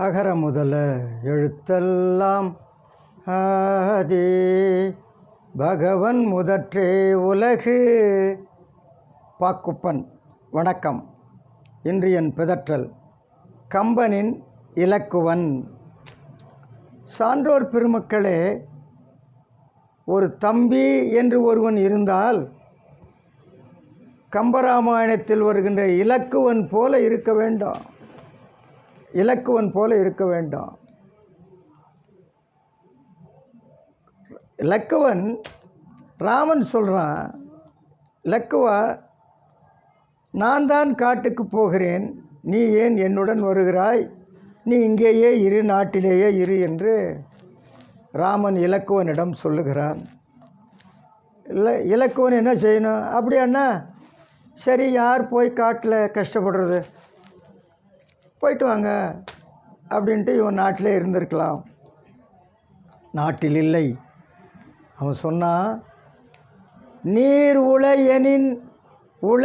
அகர முதல எழுத்தெல்லாம் ஆதி. பகவன் முதற்றே உலகு. பாக்குப்பன் வணக்கம். இன்று என் பிதற்றல். கம்பனின் இலக்குவன். சான்றோர் பெருமக்களே ஒரு தம்பி என்று ஒருவன் இருந்தால் கம்பராமாயணத்தில் வருகின்ற இலக்குவன் போல இருக்க வேண்டும். இலக்குவன் போல இருக்க வேண்டும். இலக்குவன் ராமன் சொல்கிறான் இலக்குவா நான் தான் காட்டுக்கு போகிறேன். நீ ஏன் என்னுடன் வருகிறாய்? நீ இங்கேயே இரு நாட்டிலேயே இரு என்று ராமன் இலக்குவனிடம் சொல்லுகிறான். இல்லை இலக்குவன் என்ன செய்யணும்? அப்படியாண்ணா சரி யார் போய் காட்டில் கஷ்டப்படுறது? போயிட்டு வாங்க அப்படின்ட்டு இவன் நாட்டிலே இருந்திருக்கலாம். நாட்டில் இல்லை. அவன் சொன்னான் நீர் உள எனின் உள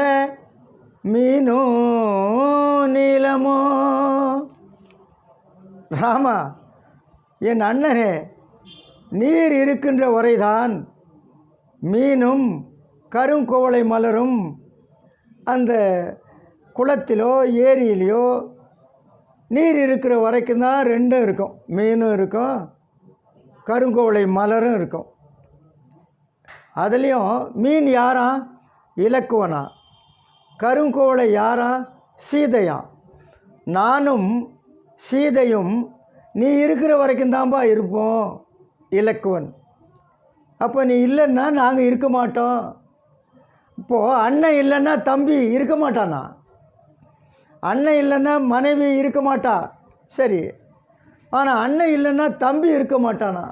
மீனோ நீளமோ ராமா என் அண்ணனே நீர் இருக்கின்ற வரைதான் மீனும் கருங்கோவளை மலரும். அந்த குளத்திலோ ஏரியிலையோ நீர் இருக்கிற வரைக்கும் தான் ரெண்டும் இருக்கும். மீனும் இருக்கும். கருங்கோவளை மலரும் இருக்கும். அதுலேயும் மீன் யாரா? இலக்குவனா. கருங்கோவளை யாரா? சீதையா. நானும் சீதையும் நீ இருக்கிற வரைக்கும் தான்ப்பா இருப்போம் இலக்குவன். அப்போ நீ இல்லைன்னா நாங்கள் இருக்க மாட்டோம். இப்போது அண்ணன் இல்லைன்னா தம்பி இருக்க மாட்டானா? அண்ணன் இல்லைன்னா மனைவி இருக்க மாட்டா. சரி. ஆனால் அண்ணன் இல்லைன்னா தம்பி இருக்க மாட்டானா?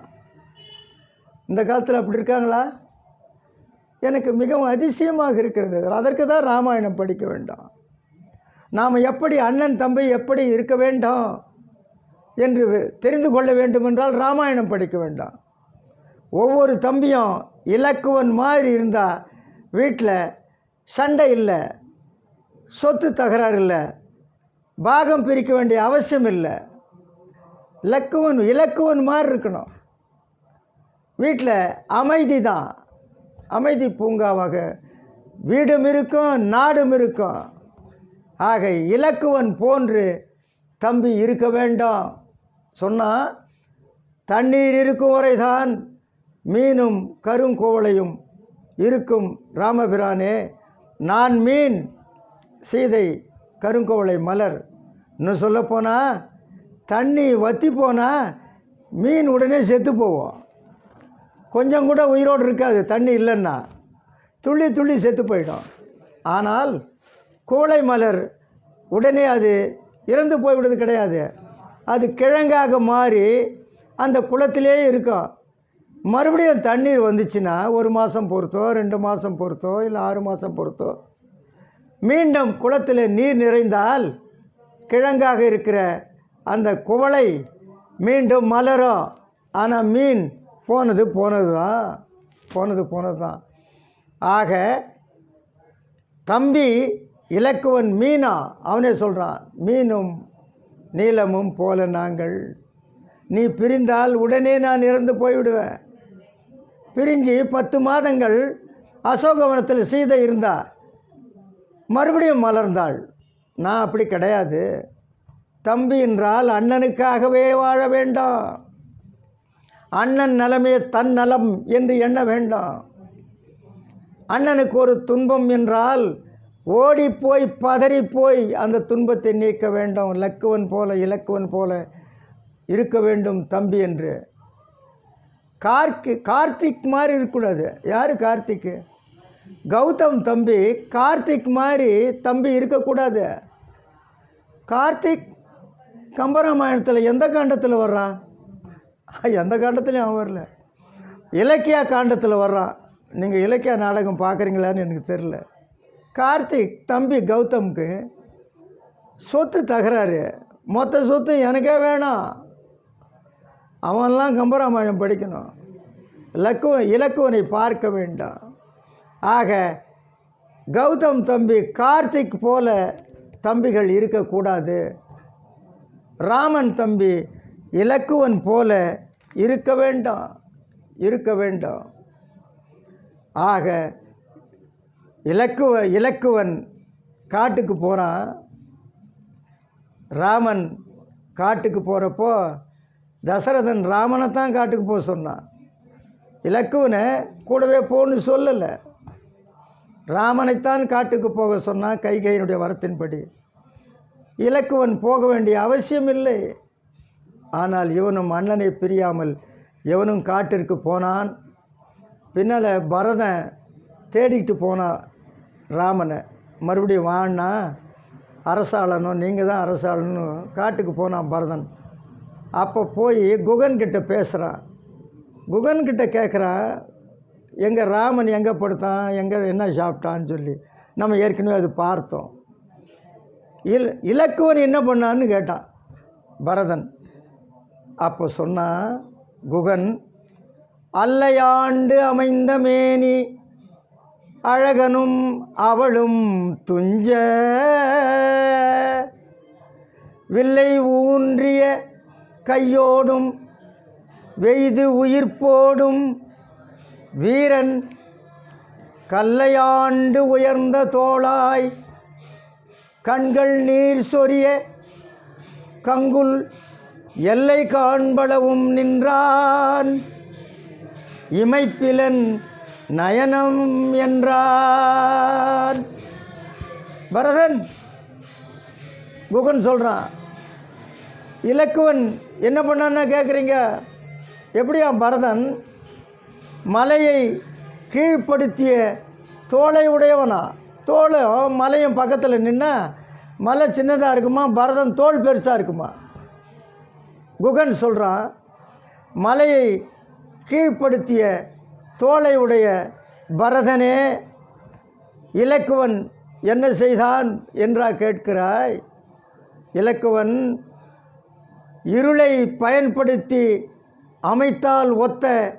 இந்த காலத்தில் அப்படி இருக்காங்களா? எனக்கு மிகவும் அதிசயமாக இருக்கிறது. அதற்கு தான் ராமாயணம் படிக்க வேண்டாம். நாம் எப்படி அண்ணன் தம்பி எப்படி இருக்க வேண்டும் என்று தெரிந்து கொள்ள வேண்டுமென்றால் ராமாயணம் படிக்க வேண்டாம். ஒவ்வொரு தம்பியும் இலக்குவன் மாதிரி இருந்தால் வீட்டில் சண்டை இல்லை. சொத்து தகராறு இல்லை. பாகம் பிரிக்க வேண்டிய அவசியம் இல்லை. இலக்குவன் இலக்குவன் மாதிரி இருக்கணும். வீட்டில் அமைதி தான். அமைதி பூங்காவாக. வீடும் இருக்கும் நாடும் இருக்கும். ஆக இலக்குவன் போன்று தம்பி இருக்க வேண்டாம். சொன்னால் தண்ணீர் இருக்கும் வரைதான் மீனும் கருங்கோவளையும் இருக்கும். ராமபிரானே நான் மீன் சீதை கருங்கோவளை மலர். இன்னும் சொல்லப்போனால் தண்ணி வற்றி போனால் மீன் உடனே செத்து போவோம். கொஞ்சம் கூட உயிரோடு இருக்காது தண்ணி இல்லைன்னா. துள்ளி துள்ளி செத்து போயிடும். ஆனால் கோளை மலர் உடனே அது இறந்து போய்விடுவது கிடையாது. அது கிழங்காக மாறி அந்த குளத்திலே இருக்கும். மறுபடியும் தண்ணீர் வந்துச்சுன்னா ஒரு மாதம் பொறுத்தோ ரெண்டு மாதம் பொறுத்தோ இல்லை ஆறு மாதம் பொறுத்தோ மீண்டும் குளத்தில் நீர் நிறைந்தால் கிழங்காக இருக்கிற அந்த குவளை மீண்டும் மலரும். ஆனால் மீன் போனது போனது தான் போனது போனது தான் ஆக தம்பி இலக்குவன் மீனா அவனே சொல்கிறான் மீனும் நீளமும் போல நாங்கள். நீ பிரிந்தால் உடனே நான் இறந்து போய்விடுவேன். பிரிஞ்சு பத்து மாதங்கள் அசோகவனத்தில் சீதை இருந்தா மறுபடியும் மலர்ந்தாள். நான் அப்படி கிடையாது. தம்பி என்றால் அண்ணனுக்காகவே வாழ வேண்டாம். அண்ணன் நலமே தன் நலம் என்று எண்ண வேண்டாம். அண்ணனுக்கு ஒரு துன்பம் என்றால் ஓடி போய் பதறி போய் அந்த துன்பத்தை நீக்க வேண்டும். லக்குவன் போல இலக்குவன் போல இருக்க வேண்டும் தம்பி என்று. கார்க்கு கார்த்திக் மாதிரி இருக்கக்கூடாது. யார் கார்த்திக்கு? கௌதம் தம்பி கார்த்திக் மாதிரி தம்பி இருக்கக்கூடாது. கார்த்திக் கம்பராமாயணத்தில் எந்த காண்டத்தில் வர்றான் எந்த காண்டத்துலையும் அவன் வரல. இலக்கியா காண்டத்தில் வர்றான் நீங்கள் இலக்கிய நாடகம் பார்க்குறீங்களான்னு எனக்கு தெரில கார்த்திக் தம்பி கௌதம்க்கு சொத்து தகராறு. மொத்த சொத்து எனக்கே வேணாம். அவன்லாம் கம்பராமாயணம் படிக்கணும். இலக்குவன் இலக்குவனை பார்க்க வேண்டாம். ஆக கௌதம் தம்பி கார்த்திக் போல தம்பிகள் இருக்கக்கூடாது. ராமன் தம்பி இலக்குவன் போல இருக்க வேண்டாம் இருக்க வேண்டாம். ஆக இலக்குவ இலக்குவன் காட்டுக்கு போகிறான் ராமன் காட்டுக்கு போகிறப்போ தசரதன் ராமனை தான் காட்டுக்கு போக சொன்னான். இலக்குவனை கூடவே போன்னு சொல்லலை. ராமனைத்தான் காட்டுக்கு போக சொன்னான் கைகையினுடைய வரத்தின்படி. இலக்குவன் போக வேண்டிய அவசியம் இல்லை ஆனால் இவனும் அண்ணனை பிரியாமல் இவனும் காட்டிற்கு போனான். பின்னால் பரதன் தேடிட்டு போனான் ராமனை. மறுபடியும் வான்னா அரசாளனும் நீங்கள் தான் அரசாளனும் காட்டுக்கு போனான் பரதன். அப்போ போய் குகன்கிட்ட பேசுகிறான் குகன்கிட்ட கேட்குறான் எங்கள் ராமன் எங்கே படுத்தான் எங்கே என்ன சாப்பிட்டான்னு சொல்லி நம்ம ஏற்கனவே அது பார்த்தோம். இல் இலக்குவன் என்ன பண்ணான்னு கேட்டான். பரதன் அப்போ சொன்னான் குகன் அல்லையாண்டு அமைந்த மேனி அழகனும் அவளும் துஞ்ச வில்லை ஊன்றிய கையோடும் வெய்து உயிர்ப்போடும் வீரன் கல்லையாண்டு உயர்ந்த தோளாய் கண்கள் நீர் சொரிய கங்குல் எல்லை காண்பளவும் நின்றான். இமைப்பிலன் நயனம் என்றான். பரதன் குகன் சொல்கிறான் இலக்குவன் என்ன பண்ணான்னு கேட்குறீங்க எப்படியா பரதன் மலையை கீழ்ப்படுத்திய தோலை உடையவனா தோளும் மலையும் பக்கத்தில் நின்னா மலை சின்னதாக இருக்குமா? பரதன் தோல் பெருசாக இருக்குமா? குகன் சொல்கிறான் மலையை கீழ்ப்படுத்திய தோலை உடைய பரதனே இலக்குவன் என்ன செய்தான் என்றா கேட்கிறாய்? இலக்குவன் இருளை பயன்படுத்தி அமைத்தால் ஒத்த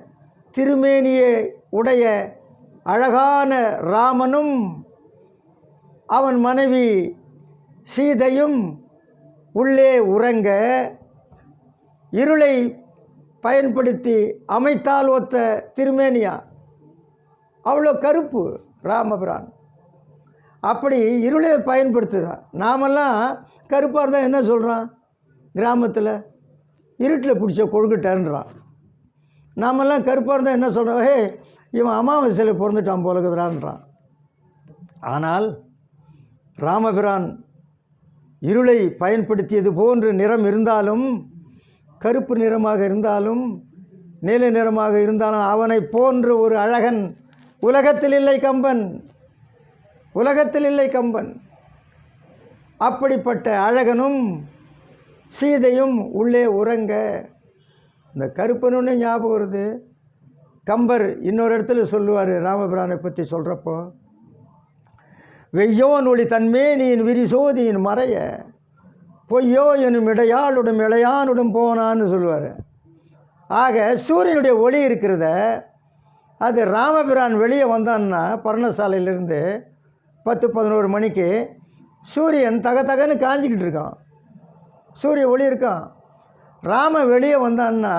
திருமேனியை உடைய அழகான ராமனும் அவன் மனைவி சீதையும் உள்ளே உறங்க இருளை பயன்படுத்தி அமைத்தால் ஒத்த திருமேனியா. அவ்வளோ கருப்பு ராமபிரான். அப்படி இருளை பயன்படுத்துகிறான். நாமெல்லாம் கருப்பாக இருந்தால் என்ன சொல்கிறான் கிராமத்தில் இருட்டில் பிடிச்ச கொழுக்கட்டன்றான் நாமெல்லாம் கருப்பாக இருந்தால் என்ன சொல்கிறோம் ஹே இவன் அமாவாசையில் பிறந்துட்டான் போலகுதுறான்றான் ஆனால் ராமபிரான் இருளை பயன்படுத்தியது போன்று நிறம் இருந்தாலும் கருப்பு நிறமாக இருந்தாலும் நீல நிறமாக இருந்தாலும் அவனை போன்று ஒரு அழகன் உலகத்தில் இல்லை கம்பன். உலகத்தில் இல்லை கம்பன். அப்படிப்பட்ட அழகனும் சீதையும் உள்ளே உறங்க இந்த கருப்பனுன்னு ஞாபகம் வருது. கம்பர் இன்னொரு இடத்துல சொல்லுவார் ராமபிரானை பற்றி சொல்கிறப்போ வெய்யோன் ஒளி நீன் விரிசோதியின் மறைய பொய்யோ எனும் இடையாளுடன் இளையானுடன் போனான்னு சொல்லுவார். ஆக சூரியனுடைய ஒளி இருக்கிறத அது ராமபிரான் வெளியே வந்தான்னா பர்ணசாலையிலேருந்து பத்து பதினோரு மணிக்கு சூரியன் தக தகன்னு காஞ்சிக்கிட்டு இருக்கான். சூரிய ஒளி இருக்கான். ராமன் வெளியே வந்தான்னா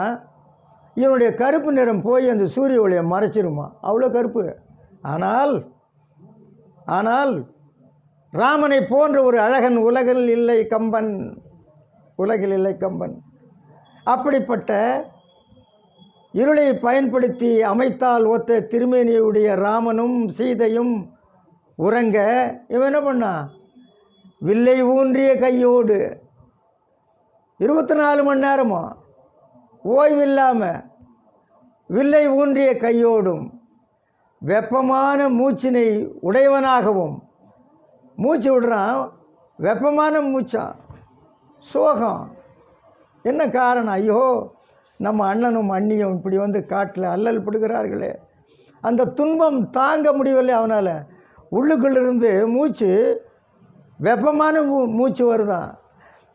இவனுடைய கருப்பு நிறம் போய் அந்த சூரிய ஒளியை மறைச்சிருமா? அவ்வளோ கருப்பு. ஆனால் ஆனால் ராமனை போன்ற ஒரு அழகன் உலகில் இல்லை கம்பன். உலகில் இல்லை கம்பன். அப்படிப்பட்ட இருளை பயன்படுத்தி அமைத்தால் ஒத்த திருமேனியுடைய ராமனும் சீதையும் உறங்க இவன் என்ன பண்ணான்? வில்லை ஊன்றிய கையோடு இருபத்தி நாலு மணி நேரமும் ஓய்வில்லாமல் வில்லை ஊன்றிய கையோடும் வெப்பமான மூச்சினை உடையவனாகவும் மூச்சு விடுறான். வெப்பமான மூச்சான் சோகம். என்ன காரணம்? ஐயோ நம்ம அண்ணனும் அண்ணியும் இப்படி வந்து காட்டில் அல்லல் படுகிறார்களே. அந்த துன்பம் தாங்க முடியவில்லை அவனால். உள்ளுக்குள்ளிருந்து மூச்சு வெப்பமான மூ மூச்சு வருதான்.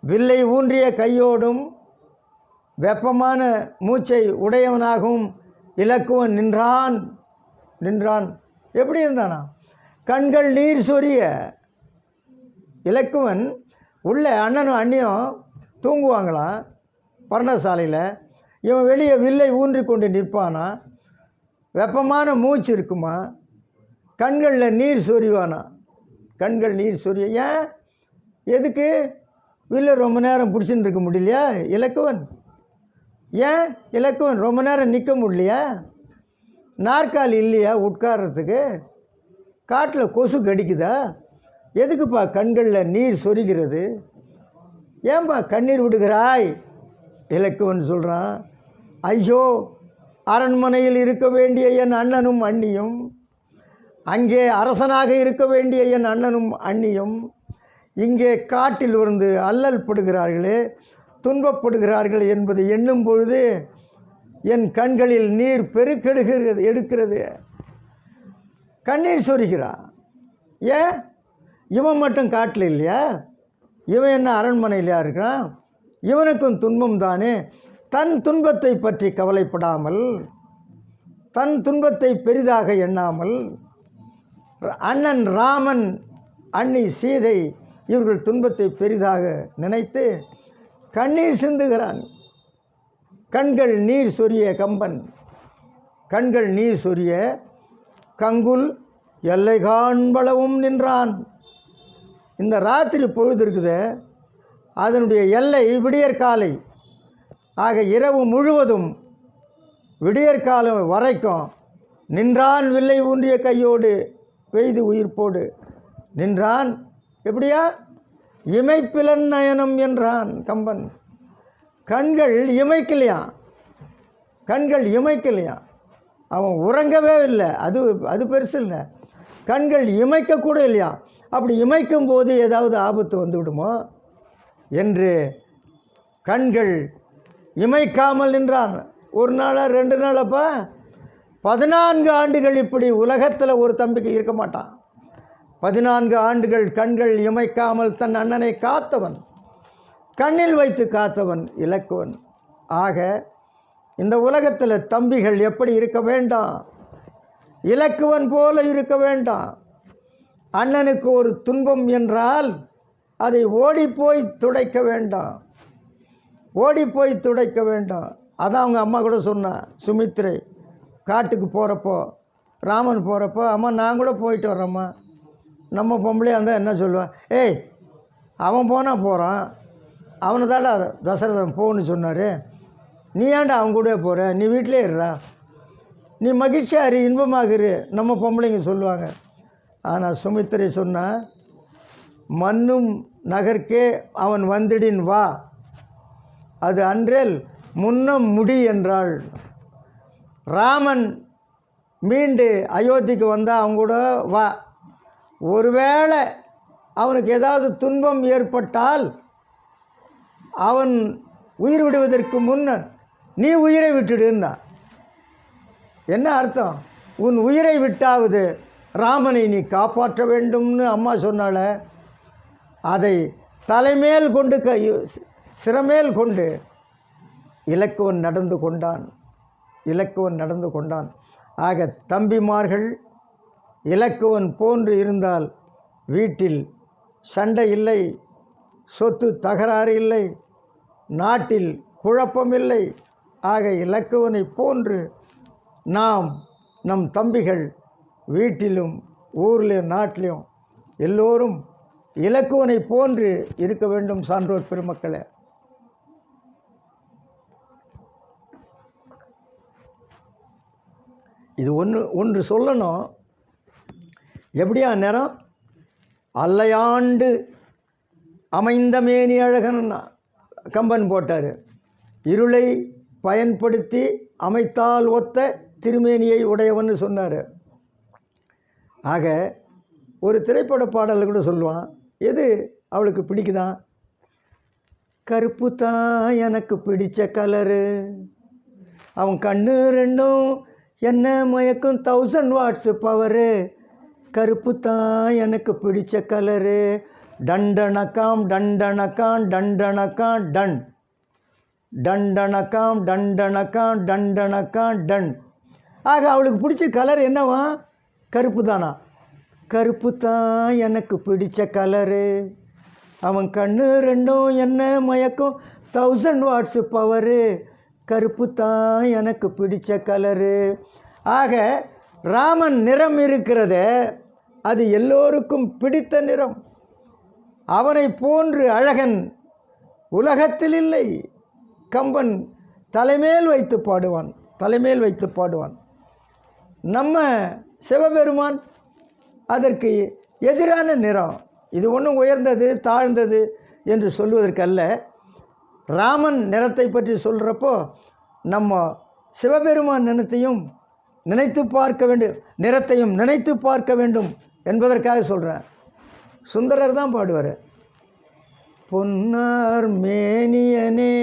வில்லை ஊன்றிய கையோடும் வெப்பமான மூச்சை உடையவனாகவும் இலக்குவன் நின்றான். நின்றான். எப்படி இருந்தானா? கண்கள் நீர் சொரிய. இலக்குவன் உள்ள அண்ணனும் அண்ணியும் தூங்குவாங்களாம் பர்ணசாலையில். இவன் வெளியே வில்லை ஊன்றி கொண்டு நிற்பானா? வெப்பமான மூச்சு இருக்குமா? கண்களில் நீர் சொரிவானா? கண்கள் நீர் சொரிய. ஏன்? எதுக்கு? வீட்டில் ரொம்ப நேரம் பிடிச்சின்னு இருக்க முடியலையா? இலக்குவன். ஏன்? இலக்குவன் ரொம்ப நேரம் நிற்க முடியலையா? நாற்காலி இல்லையா உட்கார்றதுக்கு? காட்டில் கொசு கடிக்குதா? எதுக்குப்பா கண்களில் நீர் சொரிகிறது? ஏன்பா கண்ணீர் விடுகிறாய்? இலக்குவன் சொல்கிறான் ஐயோ அரண்மனையில் இருக்க வேண்டிய என் அண்ணனும் அண்ணியும் அங்கே அரசனாக இருக்க வேண்டிய என் அண்ணனும் அண்ணியும் இங்கே காட்டில் இருந்து அல்லல் படுகிறார்களே துன்பப்படுகிறார்கள் என்பதை எண்ணும் பொழுது என் கண்களில் நீர் பெருக்கெடுகிறது எடுக்கிறது. கண்ணீர் சொரிகிறான். ஏன்? இவன் மட்டும் காட்டில் இல்லையா? இவன் என்ன அரண்மனையிலையா இருக்கிறான்? இவனுக்கும் துன்பம் தானே? தன் துன்பத்தை பற்றி கவலைப்படாமல் தன் துன்பத்தை பெரிதாக எண்ணாமல் அண்ணன் ராமன் அண்ணி சீதை இவர்கள் துன்பத்தை பெரிதாக நினைத்து கண்ணீர் சிந்துகிறான். கண்கள் நீர் சொரிய கம்பன். கண்கள் நீர் சொரிய கங்குல் எல்லை காண்பளவும் நின்றான். இந்த ராத்திரி பொழுது இருக்குது. அதனுடைய எல்லை விடியற்காலை. ஆக இரவு முழுவதும் விடியற்காலம் வரைக்கும் நின்றான் வில்லை ஊன்றிய கையோடு வெய்து உயிர்ப்போடு நின்றான் எப்படியா? இமைப்பிலன் நயனம் என்றான் கம்பன். கண்கள் இமைக்கலையா? கண்கள் இமைக்கலையா? அவன் உறங்கவே இல்லை. அது அது பெருசு இல்லை. கண்கள் இமைக்கக்கூட இல்லையா? அப்படி இமைக்கும் போது ஏதாவது ஆபத்து வந்து விடுமோ என்று கண்கள் இமைக்காமல் நின்றான். ஒரு நாளா ரெண்டு நாளப்பா? பதினான்கு ஆண்டுகள் இப்படி உலகத்தில் ஒரு தம்பிக்கு இருக்க மாட்டான். பதினான்கு ஆண்டுகள் கண்கள் இமைக்காமல் தன் அண்ணனை காத்தவன் கண்ணில் வைத்து காத்தவன் இலக்குவன். ஆக இந்த உலகத்தில் தம்பிகள் எப்படி இருக்க வேண்டாம்? இலக்குவன் போல இருக்க வேண்டாம். அண்ணனுக்கு ஒரு துன்பம் என்றால் அதை ஓடிப்போய் துடைக்க வேண்டாம். ஓடிப்போய் துடைக்க வேண்டாம். அதான் அவங்க அம்மா கூட சொன்னான் சுமித்ரை காட்டுக்கு போகிறப்போ ராமன் போகிறப்போ அம்மா நான் கூட போயிட்டு வர்றேம்மா. நம்ம பொம்பளையாக இருந்தால் என்ன சொல்லுவேன் ஏய் அவன் போனால் போகிறான் அவனை தாண்டா தசரதன் போன்னு சொன்னார். நீ ஏன்டா அவன் கூட போகிற நீ வீட்டிலே இருறா நீ மகிழ்ச்சியாக இரு இன்பமாக நம்ம பொம்பளைங்க சொல்லுவாங்க. ஆனால் சுமித்திரை சொன்னால் மண்ணும் நகர்க்கே அவன் வந்துடின் வா. அது அன்றேல் முன்னம் முடி என்றாள். ராமன் மீண்டு அயோத்திக்கு வந்தால் அவங்க கூட வா. ஒருவேளை அவனுக்கு ஏதாவது துன்பம் ஏற்பட்டால் அவன் உயிர் விடுவதற்கு முன்னர் நீ உயிரை விட்டுடுன்னா என்ன அர்த்தம்? உன் உயிரை விட்டாவது ராமனை நீ காப்பாற்ற வேண்டும்னு அம்மா சொன்னால அதை தலைமேல் கொண்டு க சிறமேல் கொண்டு இலக்குவன் நடந்து கொண்டான். இலக்குவன் நடந்து கொண்டான். ஆக தம்பிமார்கள் இலக்குவன் போன்று இருந்தால் வீட்டில் சண்டை இல்லை சொத்து தகராறு இல்லை நாட்டில் குழப்பம் இல்லை. ஆக இலக்குவனை போன்று நாம் நம் தம்பிகள் வீட்டிலும் ஊர்லேயும் நாட்டிலையும் எல்லோரும் இலக்குவனை போன்று இருக்க வேண்டும் சான்றோர் பெருமக்களே. இது ஒன்று ஒன்று சொல்லணும். எப்படியா நேரம் அல்லையாண்டு அமைந்த மேனி அழகன் கம்பன் போட்டார். இருளை பயன்படுத்தி அமைத்தால் ஒத்த திருமேனியை உடையவன்னு சொன்னார். ஆக ஒரு திரைப்பட பாடலில் கூட சொல்லுவான் எது அவளுக்கு பிடிக்குதான் கருப்பு தான் எனக்கு பிடித்த கலரு. அவன் கண்ணு ரெண்டும் என்ன மயக்கும் தௌசண்ட் வாட்ஸு பவரு கருப்பு தான் எனக்கு பிடிச்ச கலரு. டண்டனக்காம் டண்டனக்கான் டண்டனக்கான் டன். டண்டனக்காம் டண்டனக்கான் டண்டனக்கான் டன். ஆக அவளுக்கு பிடிச்ச கலர் என்னவா? கருப்பு தானா கருப்பு தான் எனக்கு பிடிச்ச கலரு. அவன் கண்ணு ரெண்டும் என்ன மயக்கும்? தௌசண்ட் வாட்ஸு பவரு கருப்பு தான் எனக்கு பிடிச்ச கலரு. ஆக ராமன் நிறம் இருக்கிறத அது எல்லோருக்கும் பிடித்த நிறம். அவனை போன்று அழகன் உலகத்தில் இல்லை. கம்பன் தலைமேல் வைத்து பாடுவான் தலைமேல் வைத்து பாடுவான். நம்ம சிவபெருமான் அதற்கு எதிரான நிறம். இது ஒன்றும் உயர்ந்தது தாழ்ந்தது என்று சொல்வதற்கல்ல ராமன் நிறத்தை பற்றி சொல்கிறப்போ நம்ம சிவபெருமான் நினத்தையும் நினைத்து பார்க்க வேண்டும் நிறத்தையும் நினைத்து பார்க்க வேண்டும். என்பதற்காக சொல்கிறேன் சுந்தரர் தான் பாடுவார். பொன்னார் மேனியனே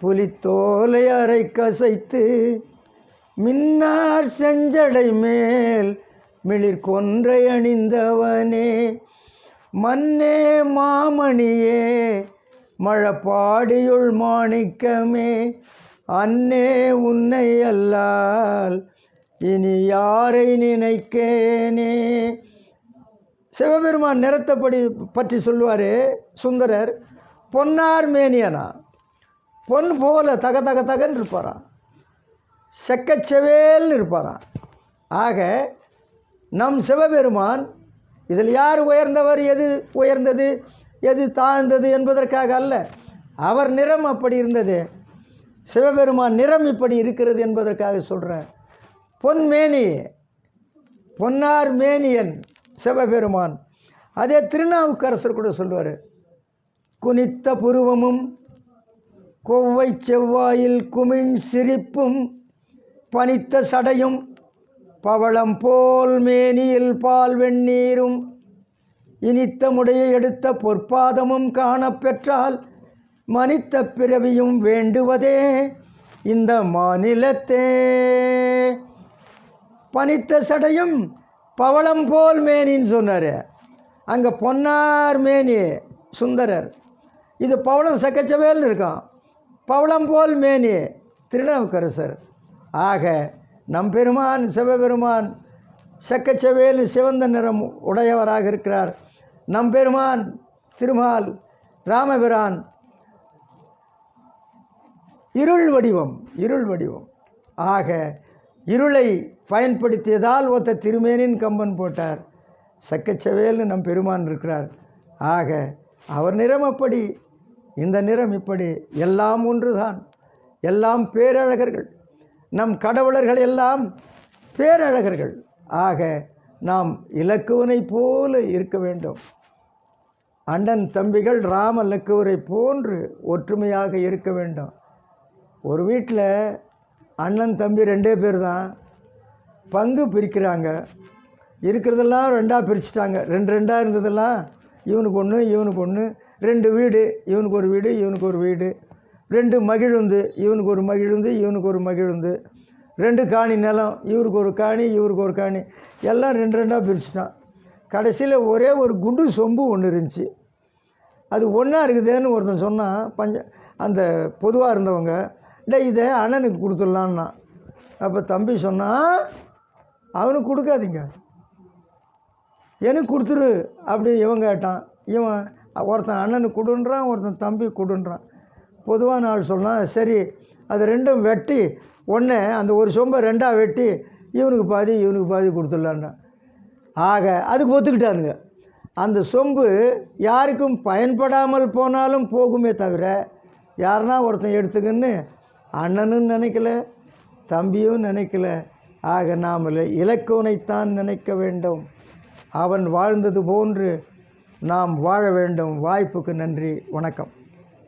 புலித்தோலை அரை கசைத்து மின்னார் செஞ்சடை மேல் மிளிர் கொன்றை அணிந்தவனே மன்னே மாமணியே மழப்பாடியுள் மாணிக்கமே அன்னே உன்னை அல்லால் இனி யாரை நினைக்கேனே? சிவபெருமான் நிறத்தைப்படி பற்றி சொல்லுவார் சுந்தரர் பொன்னார் மேனியனா? பொன் போல தக தக தகன்னு இருப்பாராம் செக்கச்செவேல்னு இருப்பாராம் ஆக நம் சிவபெருமான் இதில் யார் உயர்ந்தவர் எது உயர்ந்தது எது தாழ்ந்தது என்பதற்காக அல்ல அவர் நிறம் அப்படி இருந்தது. சிவபெருமான் நிறம் இப்படி இருக்கிறது என்பதற்காக சொல்கிறேன் பொன்மேனி பொன்னார் மேனியன் சிவபெருமான். அதே திருநாவுக்கரசர் கூட சொல்லுவார் குனித்த புருவமும் கொவ்வை செவ்வாயில் குமிழ் சிரிப்பும் பனித்த சடையும் பவளம் போல் மேனியில் பால் வெந்நீரும் இனித்த முடைய எடுத்த பொற்பாதமும் காணப்பெற்றால் மனித்த பிறவியும் வேண்டுவதே இந்த மாநிலத்தே. பனித்த சடையும் பவளம் போல் மேனின்னு சொன்னார். அங்கே பொன்னார் மேனி சுந்தரர். இது பவளம் சக்கச்சவேல்னு இருக்கும். பவளம் போல் மேனி திருநாவுக்கரசர். ஆக நம் பெருமான் சிவபெருமான் செக்கச்சவேலு சிவந்த நிறம் உடையவராக இருக்கிறார். நம் பெருமான் திருமால் ராமபிரான் இருள் வடிவம் இருள் வடிவம். ஆக இருளை பயன்படுத்தியதால் ஒத்த திருமேனின் கம்பன் போட்டார். சக்கச்சவேல்னு நம் பெருமான் இருக்கிறார். ஆக அவர் நிறம் அப்படி இந்த நிறம் இப்படி எல்லாம் ஒன்றுதான். எல்லாம் பேரழகர்கள். நம் கடவுளர்கள் எல்லாம் பேரழகர்கள். ஆக நாம் இலக்குவனை போல இருக்க வேண்டும். அண்ணன் தம்பிகள் ராம லக்குவரை போன்று ஒற்றுமையாக இருக்க வேண்டும். ஒரு வீட்டில் அண்ணன் தம்பி ரெண்டே பேர் தான் பங்கு பிரிக்கிறாங்க. இருக்கிறதெல்லாம் ரெண்டாக பிரிச்சுட்டாங்க. ரெண்டு ரெண்டாக இருந்ததெல்லாம் இவனுக்கு ஒன்று இவனுக்கு ஒன்று ரெண்டு வீடு இவனுக்கு ஒரு வீடு இவனுக்கு ஒரு வீடு. ரெண்டு மகிழுந்து இவனுக்கு ஒரு மகிழுந்து இவனுக்கு ஒரு மகிழுந்து. ரெண்டு காணி நிலம் இவருக்கு ஒரு காணி இவருக்கு ஒரு காணி. எல்லாம் ரெண்டு ரெண்டாக பிரிச்சுட்டான். கடைசியில் ஒரே ஒரு குண்டு சொம்பு ஒன்று இருந்துச்சு. அது ஒன்றா இருக்குதேன்னு ஒருத்தன் சொன்னான். பஞ்ச அந்த பொதுவாக இருந்தவங்க டே இதை அண்ணனுக்கு கொடுத்துடலான்னா. அப்போ தம்பி சொன்னால் அவனுக்கு கொடுக்காதீங்க. எனக்கு கொடுத்துரு அப்படி இவன் கேட்டான். இவன் ஒருத்தன் அண்ணனுக்கு கொடுன்றான் ஒருத்தன் தம்பி கொடுன்றான். பொதுவான ஆள் சொன்னால் சரி அது ரெண்டும் வெட்டி ஒன்று அந்த ஒரு சொம்பை ரெண்டாக வெட்டி இவனுக்கு பாதி இவனுக்கு பாதி கொடுத்துடலான்னா. ஆக அதுக்கு ஒத்துக்கிட்டானுங்க. அந்த சொம்பு யாருக்கும் பயன்படாமல் போனாலும் போகுமே தவிர யாருன்னா ஒருத்தன் எடுத்துக்கின்னு அண்ணனும் நினைக்கல தம்பியும் நினைக்கல. ஆக நாம் இலக்குவனைத்தான் நினைக்க வேண்டும். அவன் வாழ்ந்தது போன்று நாம் வாழ வேண்டும். வாய்ப்புக்கு நன்றி. வணக்கம்.